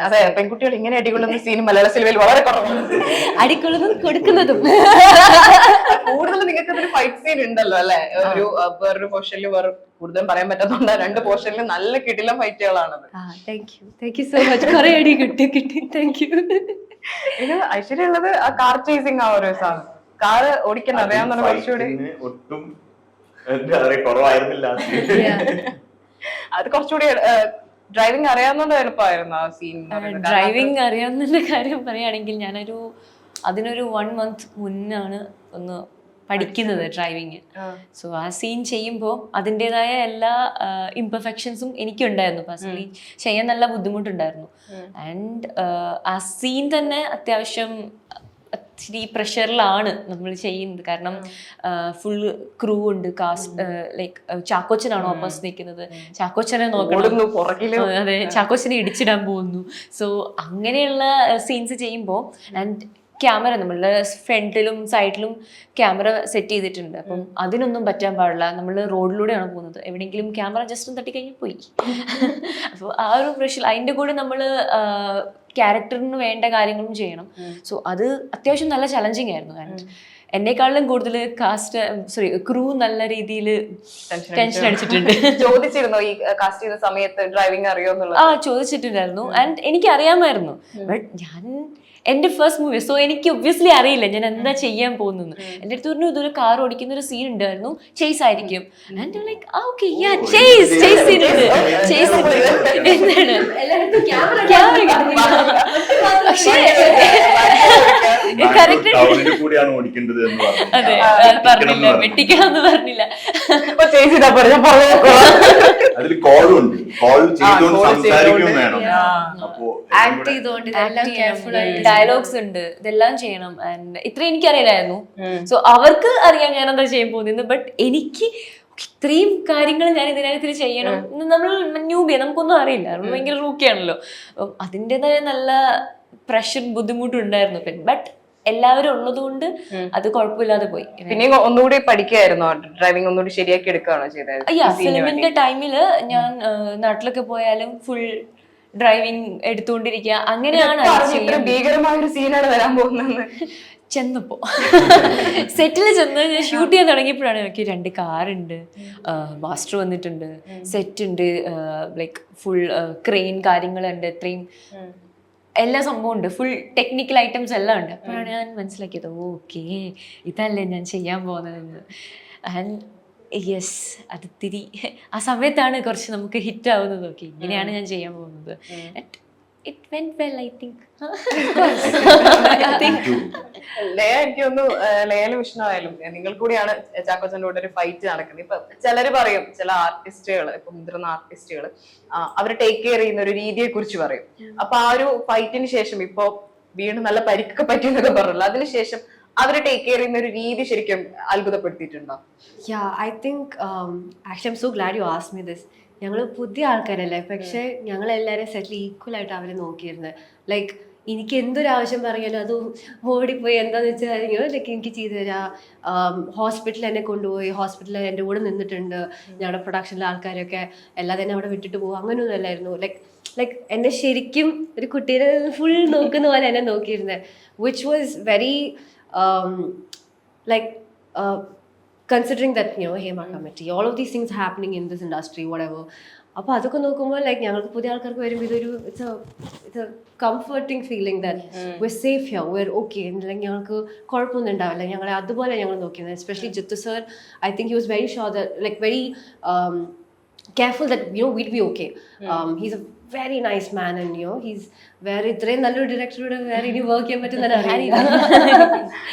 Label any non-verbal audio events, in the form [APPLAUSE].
അതെ പെൺകുട്ടികൾ ഇങ്ങനെ അടികൊള്ളുന്ന [LAUGHS] സീൻ മലയാള സിനിമയിൽ വളരെ കുറവാണ്. അടിക്കൊള്ളുന്നതും കൊടുക്കുന്നതും. [LAUGHS] കൂടുതൽ നിങ്ങൾക്ക് ഒരു ഫൈറ്റ് സീൻ ഉണ്ടല്ലോ അല്ലെ? ഒരു വേറൊരു പോർഷനിൽ വേറെ കൂടുതലും പറയാൻ പറ്റാത്തതുകൊണ്ട് രണ്ട് പോർഷനിൽ നല്ല കിടിലം ഫൈറ്റുകളാണത് ആ thank you thank you so much കുറെ അടി കിട്ടി കിട്ടി. താങ്ക് യു ഇത് ഐശ്വര്യ ഉള്ളത് ആ കാർ ചേസിങ് ആ ഒരു സാധനം. കാറ് ഓടിക്കാൻ അറിയാവുന്ന കുറച്ചുകൂടി. ഒട്ടും കുറവായിരുന്നില്ല. അത് കുറച്ചുകൂടി ഡ്രൈവിംഗ് അറിയാവുന്നത് എളുപ്പമായിരുന്നു ആ സീൻ ഡ്രൈവിംഗ് അറിയാവുന്ന കാര്യം പറയുകയാണെങ്കിൽ ഞാനൊരു അതിനൊരു വൺ മന്ത് മുന്നാണ് ഒന്ന് പഠിക്കുന്നത് ഡ്രൈവിങ് സോ ആ. സീൻ ചെയ്യുമ്പോൾ അതിന്റെതായ എല്ലാ ഇംപെർഫെക്ഷൻസും എനിക്കുണ്ടായിരുന്നു. പേഴ്സണലി ചെയ്യാൻ നല്ല ബുദ്ധിമുട്ടുണ്ടായിരുന്നു. ആൻഡ് ആ സീൻ തന്നെ അത്യാവശ്യം ഇച്ചിരി പ്രഷറിലാണ് നമ്മൾ ചെയ്യുന്നത്. കാരണം ഫുൾ ക്രൂ ഉണ്ട്. കാസ്റ്റ് ലൈക്ക് ചാക്കോച്ചനാണ് ഓപ്പോസിറ്റ് നിൽക്കുന്നത് ചാക്കോച്ചനെ നോക്കണം. അതെ. ചാക്കോച്ചനെ ഇടിച്ചിടാൻ പോകുന്നു. സോ അങ്ങനെയുള്ള സീൻസ് ചെയ്യുമ്പോൾ ആൻഡ് ക്യാമറ നമ്മളുടെ ഫ്രണ്ടിലും സൈഡിലും ക്യാമറ സെറ്റ് ചെയ്തിട്ടുണ്ട്. അപ്പം അതിനൊന്നും പറ്റാൻ പാടില്ല. നമ്മൾ റോഡിലൂടെയാണ് പോകുന്നത്. എവിടെയെങ്കിലും ക്യാമറ ജസ്റ്റ് ഒന്ന് തട്ടിക്കഴിഞ്ഞ് പോയി. [LAUGHS] അപ്പോൾ ആ ഒരു പ്രഷർ അതിന്റെ കൂടെ നമ്മൾ ക്യാരക്ടറിന് വേണ്ട കാര്യങ്ങളും ചെയ്യണം. സോ അത് അത്യാവശ്യം നല്ല ചലഞ്ചിങ് ആയിരുന്നു. ആൻഡ് എന്നെക്കാളിലും കൂടുതൽ കാസ്റ്റ് സോറി ക്രൂ നല്ല രീതിയിൽ ടെൻഷൻ അടിച്ചിട്ടുണ്ട്. [LAUGHS] ചോദിച്ചിരുന്നോ ഈ കാസ്റ്റ് ചെയ്യുന്ന സമയത്ത് ഡ്രൈവിംഗ് അറിയോ എന്നുള്ളത്? ആ ചോദിച്ചിട്ടുണ്ടായിരുന്നു. ആൻഡ് എനിക്ക് അറിയാമായിരുന്നു ബട്ട് ഞാൻ എന്റെ ഫസ്റ്റ് മൂവി സോ എനിക്ക് ഒബ്വിയസ്ലി അറിയില്ല ഞാൻ എന്താ ചെയ്യാൻ പോകുന്നത് എന്റെ അടുത്ത് പറഞ്ഞു ഇതൊരു കാർ ഓടിക്കുന്ന ഒരു സീൻ ഉണ്ടായിരുന്നു. ചേസ് ആയിരിക്കും. ആൻഡ് ലൈക്ക് ആ okay ya chase chase scene ഉണ്ട് ചേസ് എന്താണ്? ക്യാമറ കൂടിയാണ് ഓടിക്കേണ്ടത് എന്ന് പറഞ്ഞു. അതെ പറഞ്ഞില്ല അതിൽ കോളും ഉണ്ട് കോൾ ചെയ്തുകൊണ്ട് സംസാരിക്കുകയും വേണം. അപ്പോ ആക്ട് ചെയ്തുകൊണ്ട് ഇതെല്ലാം കെയർഫുൾ ഡയലോഗ്സ് ഉണ്ട്. ഇതെല്ലാം ചെയ്യണം. ആൻഡ് ഇത്ര എനിക്കറിയില്ലായിരുന്നു. സോ അവർക്ക് അറിയാം ഞാൻ എന്താ ചെയ്യാൻ പോകുന്നത് ബട്ട് എനിക്ക് ഇത്രയും കാര്യങ്ങൾ ഞാൻ ഇതിനകത്തിൽ ചെയ്യണം നമ്മൾ ന്യൂബിയ. നമുക്കൊന്നും അറിയില്ല. ഭയങ്കര റൂക്കിയാണല്ലോ. അപ്പം അതിന്റെതായ നല്ല പ്രഷർ ബുദ്ധിമുട്ടുണ്ടായിരുന്നു. ബട്ട് എല്ലാവരും ഉള്ളതുകൊണ്ട് അത് കുഴപ്പമില്ലാതെ പോയി. പിന്നെ ഒന്നുകൂടി പഠിക്കായിരുന്നു? ഡ്രൈവിംഗ് ഒന്നുകൂടി ശരിയാക്കി എടുക്കുകയാണോ ചെയ്തത്? അയ്യാ ഫിലിമിന്റെ ടൈമിൽ ഞാൻ നാട്ടിലൊക്കെ പോയാലും ഫുൾ ഡ്രൈവിംഗ് എടുത്തുകൊണ്ടിരിക്കുക. അങ്ങനെയാണ് ഭീകരമായ ഒരു സീനാണ് വരാൻ പോകുന്നത്. [LAUGHS] ചെന്നപ്പോ. [LAUGHS] സെറ്റിൽ ചെന്ന് ഞാൻ ഷൂട്ട് ചെയ്യാൻ തുടങ്ങിയപ്പോഴാണ് എനിക്ക് രണ്ട് കാറുണ്ട്. മാസ്റ്റർ വന്നിട്ടുണ്ട്. സെറ്റ് ഉണ്ട്. ലൈക്ക് ഫുൾ ക്രെയിൻ കാര്യങ്ങളുണ്ട്. ഇത്രയും എല്ലാ സംഭവം ഉണ്ട്. ഫുൾ ടെക്നിക്കൽ ഐറ്റംസ് എല്ലാം ഉണ്ട്. അപ്പോഴാണ് ഞാൻ മനസ്സിലാക്കിയത് ഓക്കെ ഇതല്ലേ ഞാൻ ചെയ്യാൻ പോകുന്നതെന്ന്. ആൻഡ് യെസ് അത് തിരി ആ സമയത്താണ് കുറച്ച് നമുക്ക് ഹിറ്റ് ആവുന്നത്. ഓക്കെ ഇങ്ങനെയാണ് ഞാൻ ചെയ്യാൻ പോകുന്നത്. It went well I think I think Laya എനിക്ക് ഒന്ന് ലയലും വിഷ്ണുവായാലും നിങ്ങൾ കൂടിയാണ് ചാക്കോച്ചന്റെ കൂടെ ഒരു ഫൈറ്റ് നടക്കുന്നത്. ഇപ്പൊ ചിലര് പറയും ചില ആർട്ടിസ്റ്റുകൾ ഇപ്പൊ മുതിർന്ന ആർട്ടിസ്റ്റുകൾ അവർ ടേക്ക് കെയർ ചെയ്യുന്ന ഒരു രീതിയെ കുറിച്ച് പറയും. അപ്പൊ ആ ഒരു ഫൈറ്റിന് ശേഷം ഇപ്പൊ വീണ്ടും നല്ല പരിക്കൊക്കെ പറ്റി എന്നൊക്കെ പറഞ്ഞല്ലോ അതിനുശേഷം അവർ ടേക്ക് കെയർ ചെയ്യുന്ന ഒരു രീതി ശരിക്കും അത്ഭുതപ്പെടുത്തിയിട്ടുണ്ടോ? Ya I think actually am so glad you ask me this ഞങ്ങൾ പുതിയ ആൾക്കാരല്ലേ? പക്ഷെ ഞങ്ങൾ എല്ലാവരും സെറ്റിൽ ഈക്വൽ ആയിട്ട് അവരെ നോക്കിയിരുന്നത് ലൈക്ക് എനിക്ക് എന്തൊരു ആവശ്യം പറഞ്ഞാലും അത് ഓടിപ്പോയി എന്താന്ന് വെച്ചാൽ ലൈക്ക് എനിക്ക് ചെയ്തു തരാ. ഹോസ്പിറ്റലിൽ എന്നെ കൊണ്ടുപോയി ഹോസ്പിറ്റലിൽ എന്റെ കൂടെ നിന്നിട്ടുണ്ട്. ഞങ്ങളുടെ പ്രൊഡക്ഷനിലെ ആൾക്കാരൊക്കെ അല്ലാതെ തന്നെ അവിടെ വിട്ടിട്ട് പോകും അങ്ങനെയൊന്നും അല്ലായിരുന്നു. ലൈക്ക് ലൈക്ക് എന്നെ ശരിക്കും ഒരു കുട്ടീനെ ഫുൾ നോക്കുന്ന പോലെ എന്നെ നോക്കിയിരുന്നത് which was very like considering that you know committee all of these things happening in this industry industry, whatever. അപ്പോൾ അതൊക്കെ നോക്കുമ്പോൾ ലൈക്ക് ഞങ്ങൾക്ക് പുതിയ ആൾക്കാർക്ക് വരുമ്പോൾ ഇതൊരു it's it's a comforting feeling that we're safe here we're okay അല്ലെങ്കിൽ ഞങ്ങൾക്ക് കുഴപ്പമൊന്നും ഉണ്ടാവില്ല. ഞങ്ങളെ അതുപോലെ ഞങ്ങൾ നോക്കിയത് especially Jeethu sir I think he was very sure that like very careful that you know we'd be okay he's a very nice man and you he's വേറെ ഇത്രയും നല്ലൊരു ഡിറക്ടറോട് വേറെ ഇനി വർക്ക് ചെയ്യാൻ പറ്റുന്ന അറിയില്ല [LAUGHS] [LAUGHS]